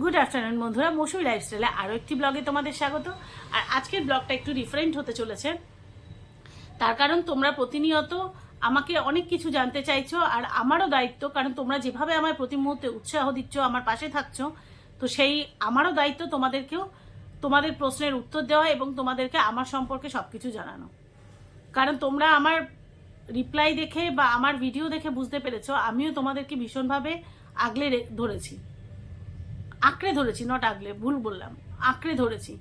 Good afternoon বন্ধুরা। মৌসুমি লাইফস্টাইলে আরও একটি ব্লগে তোমাদের স্বাগত। আর আজকের ব্লগটা একটু ডিফারেন্ট হতে চলেছে। তার কারণ তোমরা প্রতিনিয়ত আমাকে অনেক কিছু জানতে চাইছো, আর আমারও দায়িত্ব, কারণ তোমরা যেভাবে আমায় প্রতি মুহূর্তে উৎসাহ দিচ্ছ, আমার পাশে থাকছো, তো সেই আমারও দায়িত্ব তোমাদেরকেও তোমাদের প্রশ্নের উত্তর দেওয়া এবং তোমাদেরকে আমার সম্পর্কে সব কিছু জানানো। কারণ তোমরা আমার রিপ্লাই দেখে বা আমার ভিডিও দেখে বুঝতে পেরেছ, আমিও তোমাদেরকে ভীষণভাবে আগলে ধরেছি। আঁকড়ে ধরেছি নট আগলে, ভুল বললাম, আঁকড়ে ধরেছি।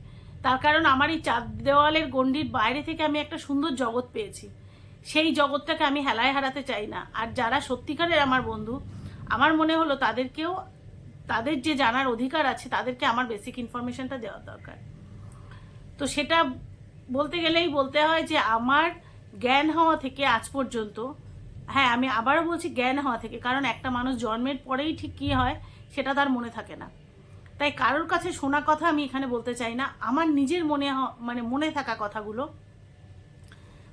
তার কারণ আমার এই চার দেওয়ালের গণ্ডির বাইরে থেকে আমি একটা সুন্দর জগৎ পেয়েছি। সেই জগৎটাকে আমি হেলায় হারাতে চাই না। আর যারা সত্যিকারের আমার বন্ধু, আমার মনে হলো তাদেরকেও, তাদের যে জানার অধিকার আছে, তাদেরকে আমার বেসিক ইনফরমেশনটা দেওয়া দরকার। তো সেটা বলতে গেলেই বলতে হয় যে, আমার জ্ঞান হওয়া থেকে আজ পর্যন্ত হ্যাঁ আমি আবারও বলছি জ্ঞান হওয়া থেকে, কারণ একটা মানুষ জন্মের পরেই ঠিক কী হয়, সেটা তার মনে থাকে না। তাই কারোর কাছে শোনা কথা আমি এখানে বলতে চাই না। আমার নিজের মনে মানে মনে থাকা কথাগুলো।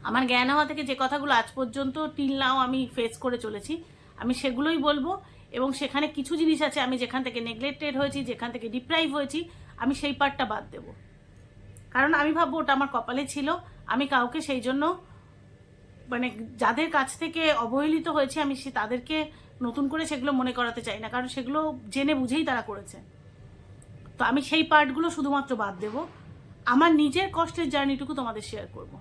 আমার জ্ঞান হওয়া থেকে যে কথাগুলো আজ পর্যন্ত টিল নাও আমি ফেস করে চলেছি। আমি সেগুলোই বলব এবং সেখানে কিছু জিনিস আছে, আমি যেখান থেকে নেগলেক্টেড হয়েছি, যেখান থেকে ডিপ্রাইভ হয়েছি, আমি সেই পার্টটা বাদ দেব। কারণ আমি ভাববো ওটা আমার কপালে ছিল, আমি কাউকে সেই জন্য মানে যাদের কাছ থেকে অবহেলিত হয়েছে, আমি সে তাদেরকে নতুন করে সেগুলো মনে করাতে চাই না। কারণ সেগুলো জেনে বুঝেই তারা করেছে। তো আমি সেই পার্টগুলো শুধুমাত্র বাদ দেব। আমার নিজের কষ্টের জার্নিটুকু তোমাদের শেয়ার করব।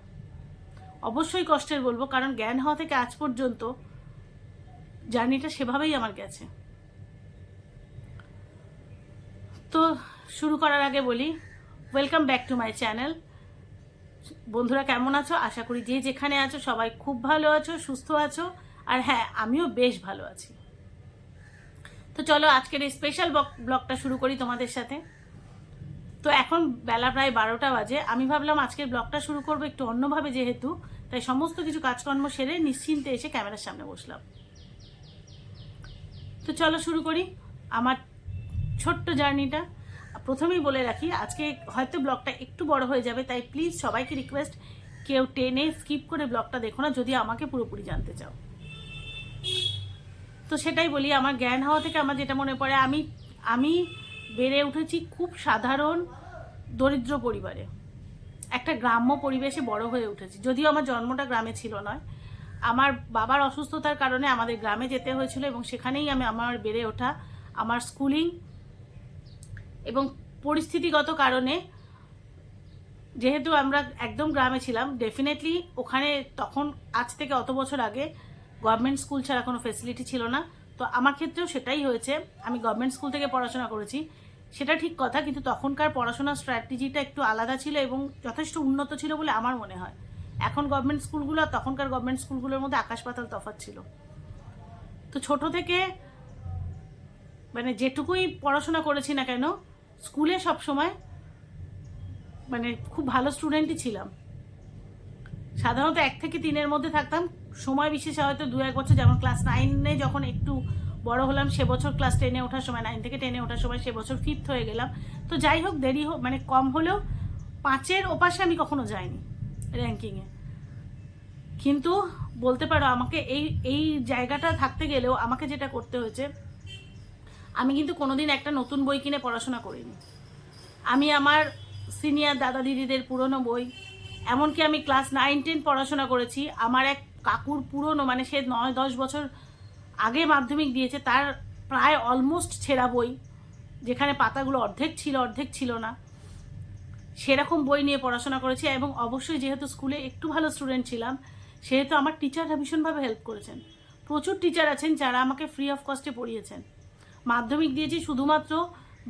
অবশ্যই কষ্টের বলব, কারণ জ্ঞান হওয়া থেকে আজ পর্যন্ত জার্নিটা সেভাবেই আমার গেছে। তো শুরু করার আগে বলি welcome back to my channel বন্ধুরা কেমন আছো? আশা করি যে যেখানে আছো সবাই খুব ভালো আছো, সুস্থ আছো। আর হ্যাঁ আমিও বেশ ভালো আছি। তো চলো আজকের এই স্পেশাল ব্লগটা শুরু করি তোমাদের সাথে। তো এখন বেলা প্রায় বারোটা বাজে। আমি ভাবলাম আজকের ব্লগটা শুরু করব একটু অন্যভাবে যেহেতু, তাই সমস্ত কিছু কাজকর্ম সেরে নিশ্চিন্তে এসে ক্যামেরার সামনে বসলাম। তো চলো শুরু করি আমার ছোট্ট জার্নিটা। প্রথমেই বলে রাখি, আজকে হয়তো ব্লগটা একটু বড় হয়ে যাবে, তাই প্লিজ সবাইকে রিকোয়েস্ট কেউ টেনে স্কিপ করে ব্লগটা দেখো না, যদি আমাকে পুরোপুরি জানতে চাও। তো সেটাই বলি, আমার জ্ঞান হওয়া থেকে আমার যেটা মনে পড়ে, আমি আমি বেড়ে উঠেছি খুব সাধারণ দরিদ্র পরিবারে। একটা গ্রাম্য পরিবেশে বড় হয়ে উঠেছি। যদিও আমার জন্মটা গ্রামে ছিল নয়, আমার বাবার অসুস্থতার কারণে আমাদের গ্রামে যেতে হয়েছিল এবং সেখানেই আমি আমার বেড়ে ওঠা, আমার স্কুলিং এবং পরিস্থিতিগত কারণে যেহেতু আমরা একদম গ্রামে ছিলাম ডেফিনেটলি ওখানে তখন, আজ থেকে অত বছর আগে গভর্নমেন্ট স্কুল ছাড়া কোনো ফেসিলিটি ছিল না। তো আমার ক্ষেত্রেও সেটাই হয়েছে। আমি গভর্নমেন্ট স্কুল থেকে পড়াশোনা করেছি। সেটা ঠিক কথা, কিন্তু তখনকার পড়াশোনার স্ট্র্যাটেজিটা একটু আলাদা ছিল এবং যথেষ্ট উন্নত ছিল বলে আমার মনে হয়। এখন গভর্নমেন্ট স্কুলগুলো আর তখনকার গভর্নমেন্ট স্কুলগুলোর মধ্যে আকাশ পাতাল তফাৎ ছিল। তো ছোট থেকে মানে যেটুকুই পড়াশোনা করেছি না কেন, স্কুলে সব সময় মানে খুব ভালো স্টুডেন্টই ছিলাম। সাধারণত এক থেকে তিনের মধ্যে থাকতাম। সময় বিশেষে হয়তো দু এক বছর, যেমন ক্লাস নাইনে যখন একটু বড় হলাম, সে বছর ক্লাস টেনে ওঠার সময় নাইন থেকে টেনে ওঠার সময় সে বছর ফিফথ হয়ে গেলাম। তো যাই হোক, দেরি হোক মানে কম হলেও পাঁচের ওপাশে আমি কখনো যাইনি র্যাঙ্কিংয়ে কিন্তু বলতে পারো, আমাকে এই এই জায়গাটা থাকতে গেলেও আমাকে যেটা করতে হয়েছে, আমি কিন্তু কোনোদিন একটা নতুন বই কিনে পড়াশোনা করিনি। আমি আমার সিনিয়র দাদা দিদিদের পুরনো বই, এমনকি আমি ক্লাস নাইন টেন পড়াশোনা করেছি, আমার এক কাকুর পুরনো মানে সে নয়, দশ বছর আগে মাধ্যমিক দিয়েছে, তার প্রায় অলমোস্ট ছেঁড়া বই, যেখানে পাতাগুলো অর্ধেক ছিল অর্ধেক ছিল না। সেরকম বই নিয়ে পড়াশোনা করেছি এবং অবশ্যই যেহেতু স্কুলে একটু ভালো স্টুডেন্ট ছিলাম, সেহেতু আমার টিচাররা ভীষণভাবে হেল্প করেছেন। প্রচুর টিচার আছেন যারা আমাকে ফ্রি অফ কস্টে পড়িয়েছেন। মাধ্যমিক দিয়েছি শুধুমাত্র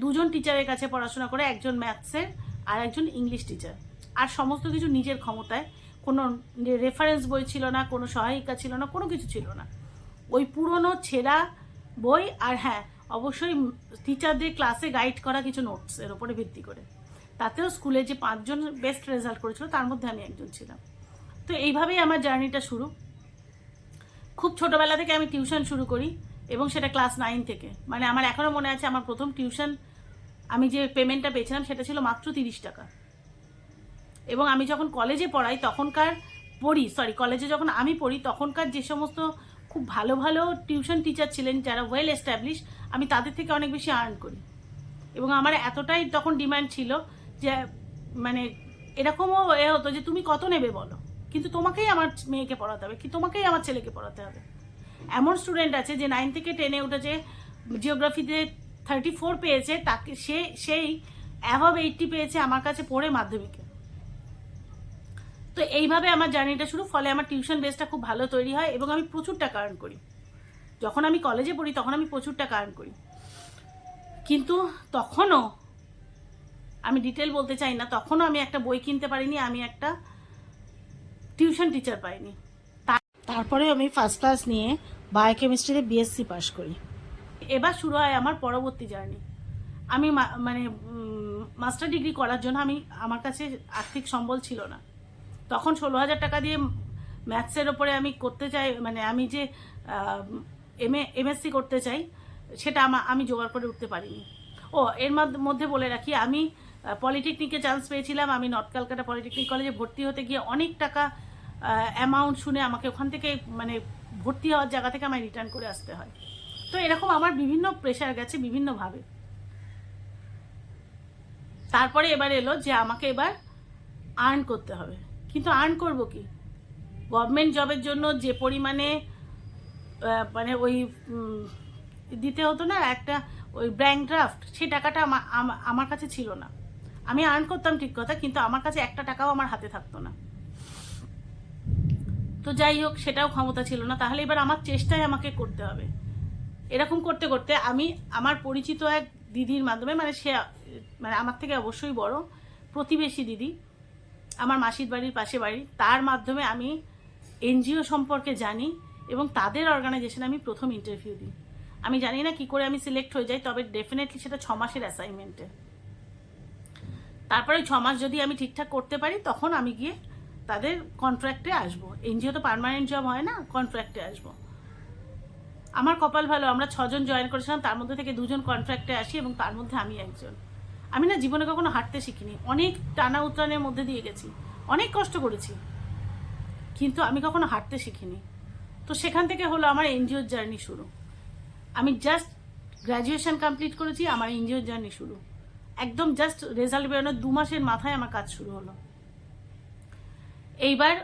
দুজন টিচারের কাছে পড়াশোনা করে, একজন ম্যাথসের আর একজন ইংলিশ টিচার আর সমস্ত কিছু নিজের ক্ষমতায়। কোনো রেফারেন্স বই ছিল না, কোনো সহায়িকা ছিল না, কোনো কিছু ছিল না। ওই পুরনো, ছেঁড়া বই আর হ্যাঁ অবশ্যই টিচারদের ক্লাসে গাইড করা কিছু নোটস এর উপরে ভিত্তি করে। তাতেও স্কুলে যে পাঁচজন বেস্ট রেজাল্ট করেছিল, তার মধ্যে আমি একজন ছিলাম। তো এইভাবেই আমার জার্নিটা শুরু। খুব ছোটোবেলা থেকে আমি টিউশন শুরু করি এবং সেটা ক্লাস নাইন থেকে। মানে আমার এখনও মনে আছে, আমার প্রথম টিউশন আমি যে পেমেন্টটা পেয়েছিলাম, সেটা ছিল মাত্র তিরিশ টাকা। এবং আমি যখন কলেজে পড়াই, তখনকার পড়ি সরি কলেজে যখন আমি পড়ি, তখনকার যে সমস্ত খুব ভালো ভালো টিউশন টিচার ছিলেন যারা ওয়েল এস্টাবলিশ আমি তাদের থেকে অনেক বেশি আর্ন করি। এবং আমার এতটাই তখন ডিমান্ড ছিল যে মানে এরকমও এ হতো যে, তুমি কত নেবে বলো? কিন্তু তোমাকেই আমার মেয়েকে পড়াতে হবে, কি তোমাকেই আমার ছেলেকে পড়াতে হবে। এমন স্টুডেন্ট আছে যে নাইন থেকে টেনে উঠেছে জিওগ্রাফিতে থার্টি ফোর পেয়েছে, তাকে সে, সেই অ্যাভাব এইটটি পেয়েছে আমার কাছে পড়ে মাধ্যমিকে। তো এইভাবে আমার জার্নিটা শুরু, ফলে আমার টিউশন বেসটা খুব ভালো তৈরি হয় এবং আমি প্রচুর টাকা আর্ন করি। যখন আমি কলেজে পড়ি তখন আমি প্রচুর টাকা আর্ন করি। কিন্তু তখনও, আমি ডিটেল বলতে চাই না, তখনও আমি একটা বই কিনতে পারিনি, আমি একটা টিউশন টিচার পাইনি। তারপরে আমি ফার্স্ট ক্লাস নিয়ে বায়োকেমিস্ট্রিতে বিএসসি পাশ করি। এবার শুরু হয় আমার পরবর্তী জার্নি। আমি মানে মাস্টার ডিগ্রি করার জন্য আমি, আমার কাছে আর্থিক সম্বল ছিল না। তখন ষোলো হাজার টাকা দিয়ে ম্যাথসের ওপরে আমি করতে চাই মানে আমি যে এম এমএসসি করতে চাই, সেটা আমা- আমি জোগাড় করে উঠতে পারিনি। ও, এর মধ্য- মধ্যে বলে রাখি, আমি পলিটেকনিকে চান্স পেয়েছিলাম, আমি নর্থ ক্যালকাটা পলিটেকনিক কলেজে ভর্তি হতে গিয়ে অনেক টাকা অ্যামাউন্ট শুনে আমাকে ওখান থেকে মানে ভর্তি হওয়ার জায়গা থেকে আমায় রিটার্ন করে আসতে হয়। তো এরকম আমার বিভিন্ন প্রেশার গেছে বিভিন্নভাবে। তারপরে এবার এলো যে আমাকে এবার আর্ন করতে হবে। কিন্তু আর্ন করব কি? গভর্নমেন্ট জবের জন্য যে পরিমাণে মানে ওই দিতে হতো না, একটা ওই ব্যাঙ্ক ড্রাফট সেই টাকাটা আমা- আমা- আমার কাছে ছিল না। আমি আর্ন করতাম ঠিক কথা, কিন্তু আমার কাছে একটা টাকাও আমার হাতে থাকতো না। তো যাই হোক, সেটাও ক্ষমতা ছিল না। তাহলে এবার আমার চেষ্টাই আমাকে করতে হবে। এরকম করতে করতে আমি আমার পরিচিত এক দিদির মাধ্যমে মানে সে মানে আমার থেকে অবশ্যই বড় প্রতিবেশী দিদি আমার মাসির বাড়ির পাশে বাড়ি, তার মাধ্যমে আমি এনজিও সম্পর্কে জানি এবং তাদের অর্গানাইজেশনে আমি প্রথম ইন্টারভিউ দিই। আমি জানি না কি করে আমি সিলেক্ট হয়ে যাই, তবে ডেফিনেটলি সেটা ছ মাসের অ্যাসাইনমেন্টে তারপরে ছ মাস যদি আমি ঠিকঠাক করতে পারি, তখন আমি গিয়ে তাদের কন্ট্রাক্টে আসব। এনজিও তো পার্মানেন্ট জব হয় না কন্ট্রাক্টে আসব। আমার কপাল ভালো, আমরা ছজন জয়েন করেছিলাম, তার মধ্যে থেকে দুজন কন্ট্রাক্টে আসি এবং তার মধ্যে আমি একজন। আমি না জীবনে কখনো হাঁটতে শিখিনি। অনেক টানা উত্তানের মধ্যে দিয়ে গেছি। অনেক কষ্ট করেছি। কিন্তু আমি কখনো হাঁটতে শিখিনি। তো সেখান থেকে হলো আমার এনজিওর জার্নি শুরু। আমি জাস্ট গ্র্যাজুয়েশন কমপ্লিট করেছি, আমার এনজিওর জার্নি শুরু। একদম জাস্ট রেজাল্ট বেরোনোর দু মাসের মাথায় আমার কাজ শুরু হলো। এইবার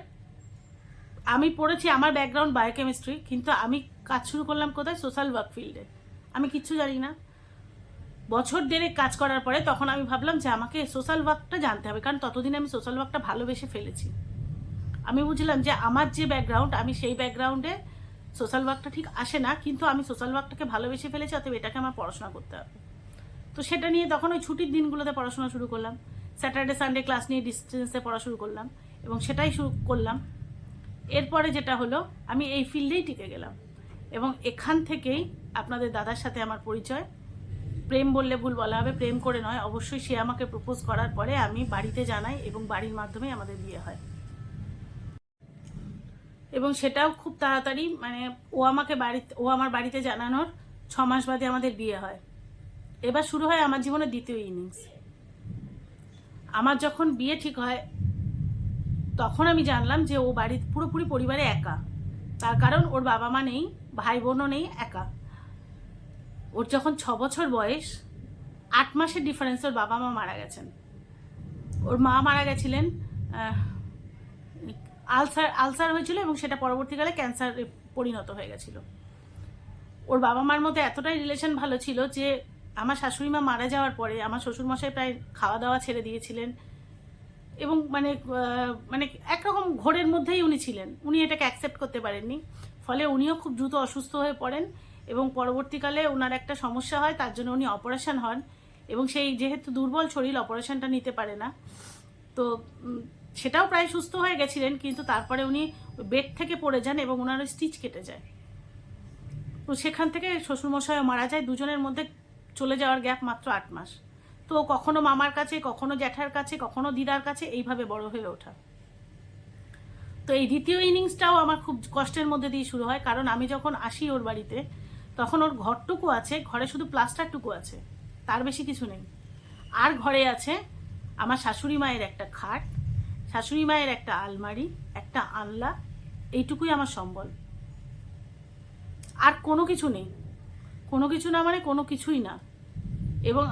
আমি পড়েছি, আমার ব্যাকগ্রাউন্ড বায়োকেমিস্ট্রি কিন্তু আমি কাজ শুরু করলাম কোথায়? সোশ্যাল ওয়ার্ক ফিল্ডে আমি কিচ্ছু জানি না। বছর দেড়েক কাজ করার পরে তখন আমি ভাবলাম যে আমাকে সোশ্যাল ওয়ার্কটা জানতে হবে, কারণ ততদিন আমি সোশ্যাল ওয়ার্কটা ভালোবেসে ফেলেছি। আমি বুঝলাম যে আমার যে ব্যাকগ্রাউন্ড আমি সেই ব্যাকগ্রাউন্ডে সোশ্যাল ওয়ার্কটা ঠিক আসে না, কিন্তু আমি সোশ্যাল ওয়ার্কটাকে ভালোবেসে ফেলেছি, অতএব এটাকে আমার পড়াশোনা করতে হবে। তো সেটা নিয়ে তখন ওই ছুটির দিনগুলোতে পড়াশোনা শুরু করলাম। স্যাটারডে সানডে ক্লাস নিয়ে ডিস্টেন্সে পড়া শুরু করলাম এবং সেটাই শুরু করলাম। এরপরে যেটা হলো, আমি এই ফিল্ডেই টিকে গেলাম এবং এখান থেকেই আপনাদের দাদার সাথে আমার পরিচয়। প্রেম বললে ভুল বলা হবে, প্রেম করে নয়। অবশ্যই সে আমাকে প্রপোজ করার পরে আমি বাড়িতে জানাই এবং বাড়ির মাধ্যমে আমাদের বিয়ে হয়। এবং সেটাও খুব তাড়াতাড়ি মানে ও আমাকে বাড়িতে, ও আমার বাড়িতে জানানোর ছ মাস বাদে আমাদের বিয়ে হয়। এবার শুরু হয় আমার জীবনের দ্বিতীয় ইনিংস আমার যখন বিয়ে ঠিক হয়, তখন আমি জানলাম যে ও বাড়ি পুরোপুরি পরিবারে একা। তার কারণ ওর বাবা মা নেই ভাই বোনও নেই, একা। ওর যখন ছ বছর বয়স, আট মাসের ডিফারেন্স ওর বাবা মা মারা গেছেন। ওর মা মারা গেছিলেন আলসার আলসার হয়েছিল এবং সেটা পরবর্তীকালে ক্যান্সারে পরিণত হয়ে গেছিল। ওর বাবা মার মধ্যে এতটাই রিলেশন ভালো ছিল যে, আমার শাশুড়ি মা মারা যাওয়ার পরে আমার শ্বশুরমশাই প্রায় খাওয়া দাওয়া ছেড়ে দিয়েছিলেন এবং মানে মানে একরকম ঘোরের মধ্যেই উনি ছিলেন। উনি এটাকে অ্যাকসেপ্ট করতে পারেননি। ফলে উনিও খুব দ্রুত অসুস্থ হয়ে পড়েন এবং পরবর্তীকালে ওনার একটা সমস্যা হয়, তার জন্য উনি অপারেশন হন এবং সেই যেহেতু দুর্বল শরীর, অপারেশনটা নিতে পারে না। তো সেটাও প্রায় সুস্থ হয়ে গেছিলেন, কিন্তু তারপরে উনি বেড থেকে পড়ে যান এবং ওনার স্টিচ কেটে যায়। তো সেখান থেকে শ্বশুরমশাইও মারা যায়, দুজনের মধ্যে চলে যাওয়ার গ্যাপ মাত্র আট মাস। তো কখনো মামার কাছে, কখনো জ্যাঠার কাছে, কখনো দিদার কাছে এইভাবে বড় হয়ে ওঠা। তো এই দ্বিতীয় ইনিংসটাও আমার খুব কষ্টের মধ্যে দিয়ে শুরু হয়, কারণ আমি যখন আসি ওর বাড়িতে তখন ওর ঘরটুকু আছে, ঘরে শুধু প্লাস্টারটুকু আছে, তার বেশি কিছু নেই। আর ঘরে আছে আমার শাশুড়ি মায়ের একটা খাট, শাশুড়ি মায়ের একটা আলমারি, একটা আনলা এইটুকুই আমার সম্বল। আর কোনো কিছু নেই। কোনো কিছু না মানে কোনো কিছুই না। এবং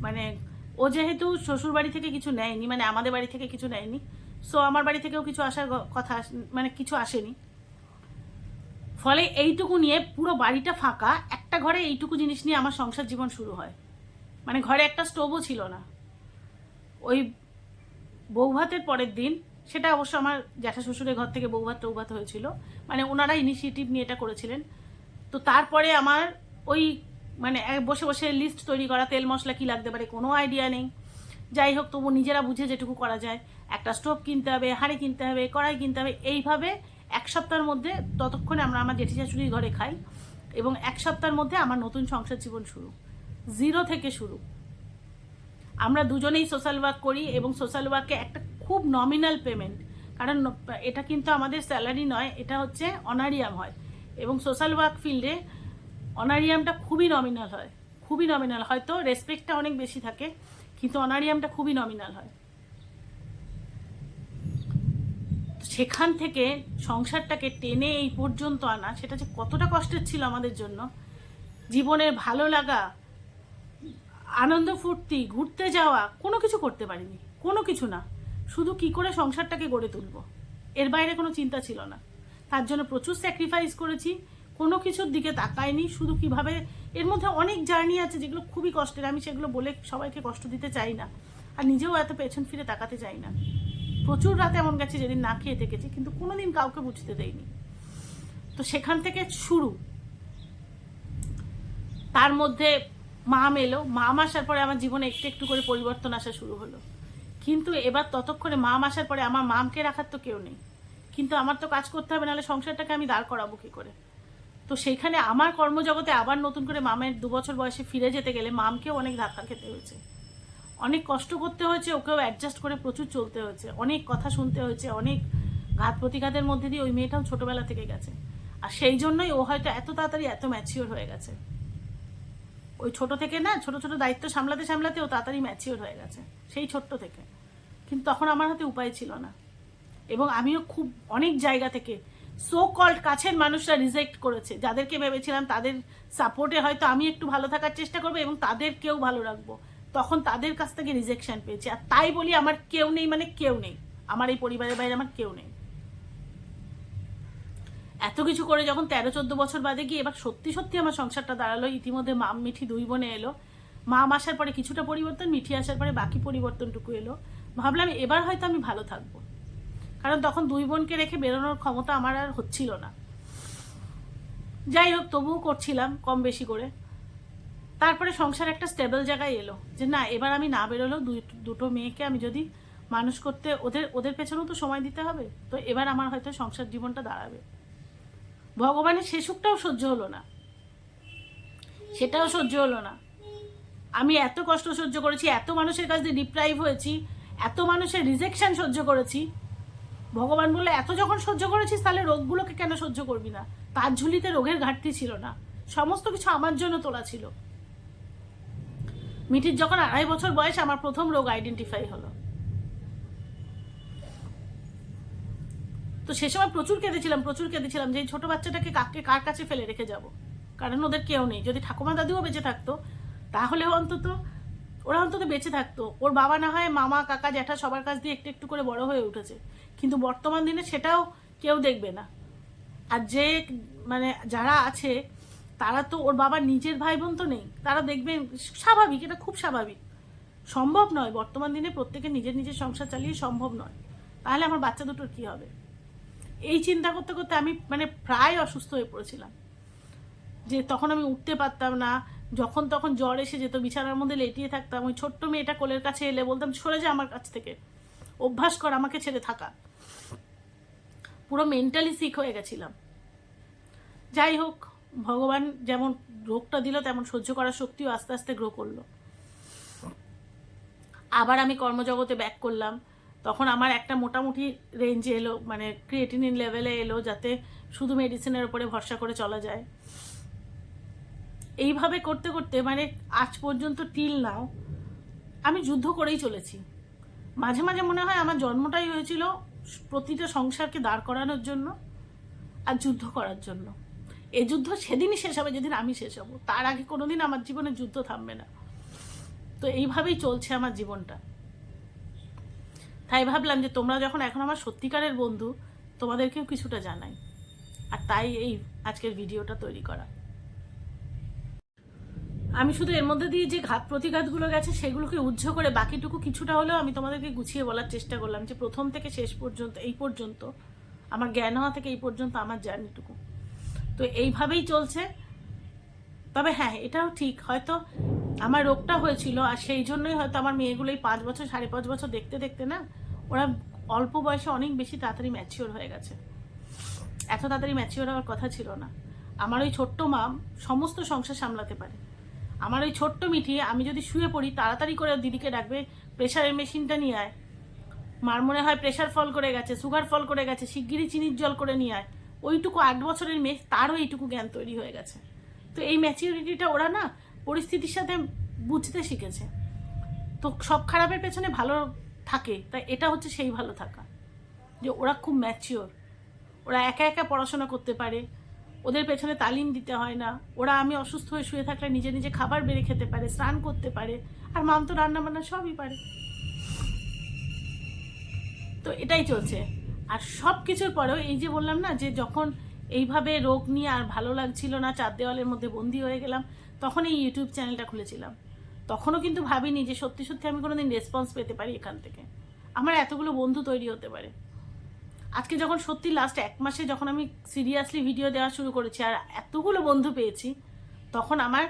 মানে ও যেহেতু শ্বশুর বাড়ি থেকে কিছু নেয়নি মানে আমাদের বাড়ি থেকে কিছু নেয়নি সো আমার বাড়ি থেকেও কিছু আসার কথা মানে কিছু আসেনি। ফলে এইটুকু নিয়ে পুরো বাড়িটা ফাঁকা, একটা ঘরে এইটুকু জিনিস নিয়ে আমার সংসার জীবন শুরু হয়। মানে ঘরে একটা স্টোভও ছিল না। ওই বৌভাতের পরের দিন, সেটা অবশ্য আমার জ্যাঠা শ্বশুরের ঘর থেকে বৌভাত টৌভাত হয়েছিল মানে ওনারা ইনিশিয়েটিভ নিয়ে এটা করেছিলেন। তো তারপরে আমার ওই মানে বসে বসে লিস্ট তৈরি করা, তেল মশলা কি লাগতে পারে কোনো আইডিয়া নেই। যাই হোক, তবু নিজেরা বুঝে যেটুকু করা যায়, একটা স্টোভ কিনতে হবে, হাঁড়ি কিনতে হবে, কড়াই কিনতে হবে, এইভাবে এক সপ্তাহের মধ্যে ততক্ষণে আমরা আমার জেঠি শাশুড়ির ঘরে খাই এবং এক সপ্তাহের মধ্যে আমার নতুন সংসার জীবন শুরু। জিরো থেকে শুরু। আমরা দুজনেই সোশ্যাল ওয়ার্ক করি এবং সোশ্যাল ওয়ার্কে একটা খুব নমিনাল পেমেন্ট কারণ এটা কিন্তু আমাদের স্যালারি নয়, এটা হচ্ছে অনারিয়াম হয়। এবং সোশ্যাল ওয়ার্ক ফিল্ডে অনারিয়ামটা খুবই নমিনাল হয়। খুবই নমিনাল হয়তো রেসপেক্টটা অনেক বেশি থাকে, কিন্তু অনারিয়ামটা খুবই নমিনাল হয় তো সেখান থেকে সংসারটাকে টেনে এই পর্যন্ত আনা, সেটা যে কতটা কষ্টের ছিল আমাদের জন্য। জীবনের ভালো লাগা, আনন্দ ফুর্তি, ঘুরতে যাওয়া, কোনো কিছু করতে পারিনি, কোনো কিছু না। শুধু কি করে সংসারটাকে গড়ে তুলব? এর বাইরে কোনো চিন্তা ছিল না। তার জন্য প্রচুর স্যাক্রিফাইস করেছি, কোনো কিছুর দিকে তাকাইনি, শুধু কীভাবে, এর মধ্যে অনেক জার্নি আছে যেগুলো খুবই কষ্টের, আমি সেগুলো বলে সবাইকে কষ্ট দিতে চাই না। আর নিজেও এত পেছন ফিরে তাকাতে চাই না। প্রচুর রাত এমন গেছে যেদিন না খেয়ে থেকেছি, কিন্তু কোনোদিন কাউকে বুঝতে দেয়নি তো সেখান থেকে শুরু। তার মধ্যে মাম এলো মাম আসার পরে আমার জীবনে একটু একটু করে পরিবর্তন আসা শুরু হলো। কিন্তু এবার ততক্ষণে মাম আসার পরে আমার মামকে রাখার তো কেউ নেই। কিন্তু আমার তো কাজ করতে হবে, নাহলে সংসারটাকে আমি দাঁড় করাবো কী করে? তো সেইখানে আমার কর্মজগতে আবার নতুন করে মামের দু বছর বয়সে ফিরে যেতে গেলে মামকেও অনেক ধাক্কা খেতে হয়েছে। অনেক কষ্ট করতে হয়েছে, ওকেও অ্যাডজাস্ট করে প্রচুর চলতে হয়েছে। অনেক কথা শুনতে হয়েছে, অনেক ঘাত প্রতিঘাতের মধ্যে দিয়ে ওই মেয়েটাও ছোটবেলা থেকে গেছে। আর সেই জন্যই ও হয়তো এত তাড়াতাড়ি এত ম্যাচিওর হয়ে গেছে। ওই ছোট থেকে না, ছোট ছোট দায়িত্ব সামলাতে সামলাতে ও তাড়াতাড়ি ম্যাচিওর হয়ে গেছে, সেই ছোট্ট থেকে। কিন্তু তখন আমার হাতে উপায় ছিল না। এবং আমিও খুব অনেক জায়গা থেকে সো কল্ড কাছের মানুষরা রিজেক্ট করেছে। যাদেরকে ভেবেছিলাম তাদের সাপোর্টে হয়তো আমি একটু ভালো থাকার চেষ্টা করব এবং তাদেরকেও ভালো রাখব। তখন তাদের কাছ থেকে রিজেকশন পেয়েছি। আর তাই বলি আমার কেউ নেই মানে কেউ নেই। আমার এই পরিবারের বাইরে আমার কেউ নেই। এত কিছু করে যখন তেরো, চোদ্দ বছর বাদে গিয়ে এবার সত্যি সত্যি আমার সংসারটা দাঁড়াল। ইতিমধ্যে মাম মিঠি দুই বোনে এলো। মাম আসার পরে কিছুটা পরিবর্তন, মিঠি আসার পরে বাকি পরিবর্তনটুকু এলো। ভাবলাম এবার হয়তো আমি ভালো থাকব। কারণ তখন দুই বোনকে রেখে বেরোনোর ক্ষমতা আমার আর হচ্ছিল না। যাই হোক, তবুও করছিলাম কম বেশি করে। তারপরে সংসার একটা স্টেবল জায়গায় এলো, যে না, এবার আমি না বেরোলেও দুটো মেয়েকে আমি যদি মানুষ করতে, ওদের ওদের পেছনেও তো সময় দিতে হবে, তো এবার আমার হয়তো সংসার জীবনটা দাঁড়াবে। ভগবানের সে সুখটাও সহ্য হলো না। সেটাও সহ্য হলো না। আমি এত কষ্ট সহ্য করেছি, এত মানুষের কাছ দিয়ে ডিপ্রাইভ হয়েছি, এত মানুষের রিজেকশন সহ্য করেছি। ভগবান বললে, এত যখন সহ্য করেছিস, তাহলে রোগগুলোকে কেন সহ্য করবি না? তার ঝুলিতে রোগের ঘাটতি ছিল না। সমস্ত কিছু আমার জন্য তোলা ছিল। মিঠির যখন আড়াই বছর বয়স আমার প্রথম রোগ আইডেন্টিফাই হলো। তো সে সময় প্রচুর কেঁদেছিলাম প্রচুর কেঁদেছিলাম যে ছোট বাচ্চাটাকে কাকে কার কাছে ফেলে রেখে যাব? কারণ ওদের কেউ নেই। যদি ঠাকুমা দাদিও বেঁচে থাকতো, তাহলেও অন্তত ওরা অন্তত বেঁচে থাকতো। ওর বাবা না হয় মামা, কাকা, জ্যাঠা সবার কাছ দিয়ে একটু একটু করে বড় হয়ে উঠেছে। কিন্তু বর্তমান দিনে সেটাও কেউ দেখবে না। আর যে মানে যারা আছে তারা তো ওর বাবার নিজের ভাই বোন তো নেই। তারা দেখবেন স্বাভাবিক, এটা খুব স্বাভাবিক। সম্ভব নয়, বর্তমান দিনে প্রত্যেকে নিজের নিজের সংসার চালিয়ে সম্ভব নয়। তাহলে আমার বাচ্চা দুটোর কি হবে? এই চিন্তা করতে করতে আমি মানে প্রায় অসুস্থ হয়ে পড়েছিলাম। যে তখন আমি উঠতে পারতাম না, যখন তখন জ্বর এসে যেত, বিছানার মধ্যে লেটিয়ে থাকতাম। ওই ছোট্ট মেয়েটা কোলের কাছে এলে বলতাম, সরে যা আমার কাছ থেকে। অভ্যাস কর, আমাকে ছেড়ে থাকা। পুরো মেন্টালি সিক হয়ে গেছিলাম। যাই হোক ভগবান যেমন রোগটা দিল, তেমন সহ্য করার শক্তিও আস্তে আস্তে গ্রো করল। আবার আমি কর্মজগতে ব্যাক করলাম। তখন আমার একটা মোটামুটি রেঞ্জে এলো মানে ক্রিয়েটিনিন লেভেলে এলো, যাতে শুধু মেডিসিনের উপরে ভরসা করে চলা যায়। এইভাবে করতে করতে মানে আজ পর্যন্ত টিল নাও আমি যুদ্ধ করেই চলেছি। মাঝে মাঝে মনে হয় আমার জন্মটাই হয়েছিল প্রতিটা সংসারকে দাঁড় করানোর জন্য আর যুদ্ধ করার জন্য। এই যুদ্ধ সেদিনই শেষ হবে, যেদিন আমি শেষ হব। তার আগে কোনোদিন আমার জীবনে যুদ্ধ থামবে না। তো এইভাবেই চলছে আমার জীবনটা। তাই ভাবলাম যে তোমরা যখন এখন আমার সত্যিকারের বন্ধু, তোমাদেরকেও কিছুটা জানাই। আর তাই এই আজকের ভিডিওটা তৈরি করা। আমি শুধু এর মধ্যে দিয়ে যে ঘাত প্রতিঘাতগুলো গেছে, সেগুলোকে উজ্জ্ব করে বাকিটুকু কিছুটা হলেও আমি তোমাদেরকে গুছিয়ে বলার চেষ্টা করলাম যে প্রথম থেকে শেষ পর্যন্ত, এই পর্যন্ত, আমার জ্ঞান হওয়া থেকে এই পর্যন্ত আমার জার্নিটুকু। তো এইভাবেই চলছে। তবে হ্যাঁ এটাও ঠিক। হয়তো আমার রোগটা হয়েছিল আর সেই জন্যই হয়তো আমার মেয়েগুলো এই পাঁচ বছর, সাড়ে পাঁচ বছর দেখতে দেখতে না ওরা অল্প বয়সে অনেক বেশি তাড়াতাড়ি ম্যাচিওর হয়ে গেছে। এত তাড়াতাড়ি ম্যাচিওর হওয়ার কথা ছিল না। আমার ওই ছোট্ট মাম সমস্ত সংসার সামলাতে পারে। আমার ওই ছোট্ট মিঠি, আমি যদি শুয়ে পড়ি, তাড়াতাড়ি করে দিদিকে ডাকবে প্রেশারের মেশিনটা নিয়ে আয়। মার মনে হয় প্রেশার ফল করে গেছে সুগার ফল করে গেছে, শিগগিরই চিনির জল করে নিয়ে আয়। ওইটুকু আট বছরের মেয়ে, তারও এইটুকু জ্ঞান তৈরি হয়ে গেছে। তো এই ম্যাচিউরিটিটা ওরা না পরিস্থিতির সাথে বুঝতে শিখেছে। তো সব খারাপের পেছনে ভালো থাকে তাই এটা হচ্ছে সেই ভালো থাকা। যে ওরা খুব ম্যাচিওর ওরা একা একা পড়াশোনা করতে পারে, ওদের পেছনে তালিম দিতে হয় না। ওরা আমি অসুস্থ হয়ে শুয়ে থাকলে নিজে নিজে খাবার বেড়ে খেতে পারে, স্নান করতে পারে, আর মাম তো রান্না বান্না সবই পারে। তো এটাই চলছে। আর সব কিছুর পরেও এই যে বললাম না যে যখন এইভাবে রোগ নিয়ে আর ভালো লাগছিল না, চার দেওয়ালের মধ্যে বন্দি হয়ে গেলাম, তখন এই ইউটিউব চ্যানেলটা খুলেছিলাম। তখনও কিন্তু ভাবিনি যে সত্যি সত্যি আমি কোনোদিন রেসপন্স পেতে পারি এখান থেকে। আমার এতগুলো বন্ধু তৈরি হতে পারে। আজকে যখন সত্যি লাস্ট এক মাসে যখন আমি সিরিয়াসলি ভিডিও দেওয়া শুরু করেছি আর এতগুলো বন্ধু পেয়েছি, তখন আমার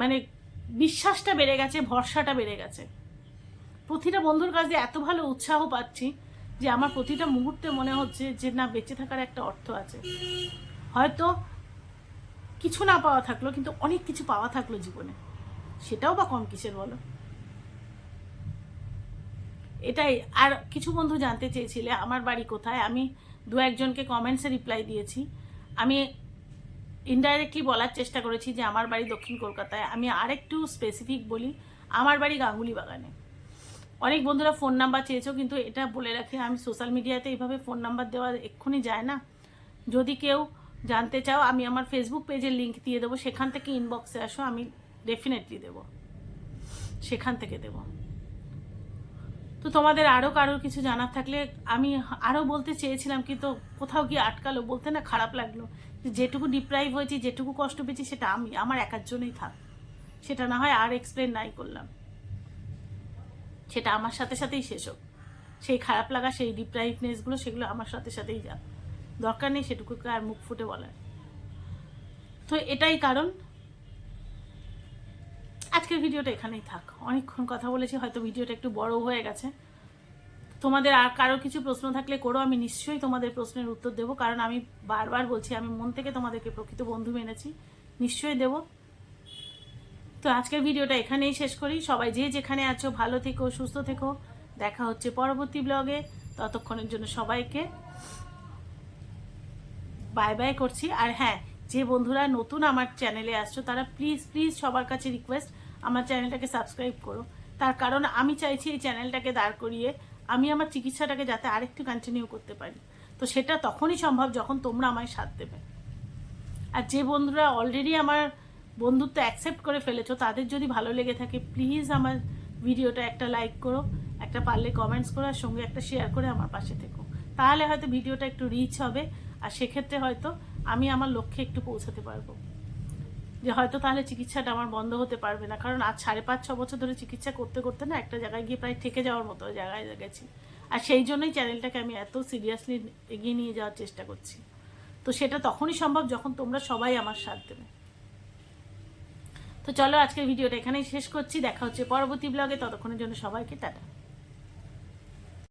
মানে বিশ্বাসটা বেড়ে গেছে, ভরসাটা বেড়ে গেছে। প্রতিটা বন্ধুর কাছে এত ভালো উৎসাহ পাচ্ছি যে আমার প্রতিটা মুহূর্তে মনে হচ্ছে যে না, বেঁচে থাকার একটা অর্থ আছে। হয়তো কিছু না পাওয়া থাকল, কিন্তু অনেক কিছু পাওয়া থাকল জীবনে। সেটাও বা কম কিসের বলো? এটাই। আর কিছু বন্ধু জানতে চেয়েছিলে, আমার বাড়ি কোথায়? আমি দু একজনকে কমেন্টসে রিপ্লাই দিয়েছি। আমি ইনডাইরেক্টলি বলার চেষ্টা করেছি যে আমার বাড়ি দক্ষিণ কলকাতায়। আমি আরেকটু স্পেসিফিক বলি, আমার বাড়ি গাঙ্গুলি বাগানে অনেক বন্ধুরা ফোন নাম্বার চেয়েছো, কিন্তু এটা বলে রাখি, আমি সোশ্যাল মিডিয়াতে এইভাবে ফোন নাম্বার দেওয়া এক্ষুনি যায় না। যদি কেউ জানতে চাও, আমি আমার ফেসবুক পেজের লিঙ্ক দিয়ে দেবো, সেখান থেকে ইনবক্সে আসো, আমি ডেফিনেটলি দেবো। সেখান থেকে দেবো। তো তোমাদের আরও কারোর কিছু জানার থাকলে আমি আরও বলতে চেয়েছিলাম, কিন্তু কোথাও গিয়ে আটকালো, বলতে না খারাপ লাগল। যেটুকু ডিপ্রাইভ হয়েছি, যেটুকু কষ্ট পেয়েছি, সেটা আমি, আমার একার জন্যই থাক। সেটা না হয় আর এক্সপ্লেন নাই করলাম। সেটা আমার সাথে সাথেই শেষ হোক। সেই খারাপ লাগা, সেই ডিপ্রাইভনেসগুলো সেগুলো আমার সাথে সাথেই যাক। দরকার নেই সেটুকুকে আর মুখ ফুটে বলার। তো এটাই কারণ। আজকের ভিডিওটা এখানেই থাক। অনেকক্ষণ কথা বলেছি, হয়তো ভিডিওটা একটু বড় হয়ে গেছে। তোমাদের আর কারও কিছু প্রশ্ন থাকলে করো, আমি নিশ্চয়ই তোমাদের প্রশ্নের উত্তর দেবো। কারণ আমি বারবার বলছি, আমি মন থেকে তোমাদেরকে প্রকৃত বন্ধু মেনেছি। নিশ্চয়ই দেব। তো আজকের ভিডিওটা এখানেই শেষ করি। সবাই যে যেখানে আছো, ভালো থেকো, সুস্থ থেকো। দেখা হচ্ছে পরবর্তী ব্লগে। ততক্ষণের জন্য সবাইকে বাই বাই করছি। আর হ্যাঁ যে বন্ধুরা নতুন আমার চ্যানেলে আসছো, তারা প্লিজ প্লিজ সবার কাছে রিকোয়েস্ট আমার চ্যানেলটাকে সাবস্ক্রাইব করো। তার কারণ আমি চাইছি এই চ্যানেলটাকে দাঁড় করিয়ে আমি আমার চিকিৎসাটাকে যাতে আরেকটু কন্টিনিউ করতে পারি। তো সেটা তখনই সম্ভব যখন তোমরা আমায় সাথ দেবে। আর যে বন্ধুরা অলরেডি আমার বন্ধুত্ব অ্যাকসেপ্ট করে ফেলেছো, তাদের যদি ভালো লেগে থাকে প্লিজ আমার ভিডিওটা একটা লাইক করো, একটা পারলে কমেন্টস করো, আর সঙ্গে একটা শেয়ার করে আমার পাশে থেকো। তাহলে হয়তো ভিডিওটা একটু রিচ হবে, আর সেক্ষেত্রে হয়তো আমি আমার লক্ষ্যে একটু পৌঁছাতে পারব। যে হয়তো তাহলে চিকিৎসাটা আমার বন্ধ হতে পারবে না, কারণ আজ সাড়ে পাঁচ, ছ বছর ধরে চিকিৎসা করতে করতে না একটা জায়গায় গিয়ে প্রায় থেকে যাওয়ার মতো জায়গায় গেছি। আর সেই জন্যই চ্যানেলটাকে আমি এত সিরিয়াসলি এগিয়ে নিয়ে যাওয়ার চেষ্টা করছি। তো সেটা তখনই সম্ভব যখন তোমরা সবাই আমার সাথ দেবে। তো চলো আজকের ভিডিওটা এখানেই শেষ করছি। দেখা হচ্ছে পরবর্তী ব্লগে ততক্ষণের জন্য সবাইকে টাটা।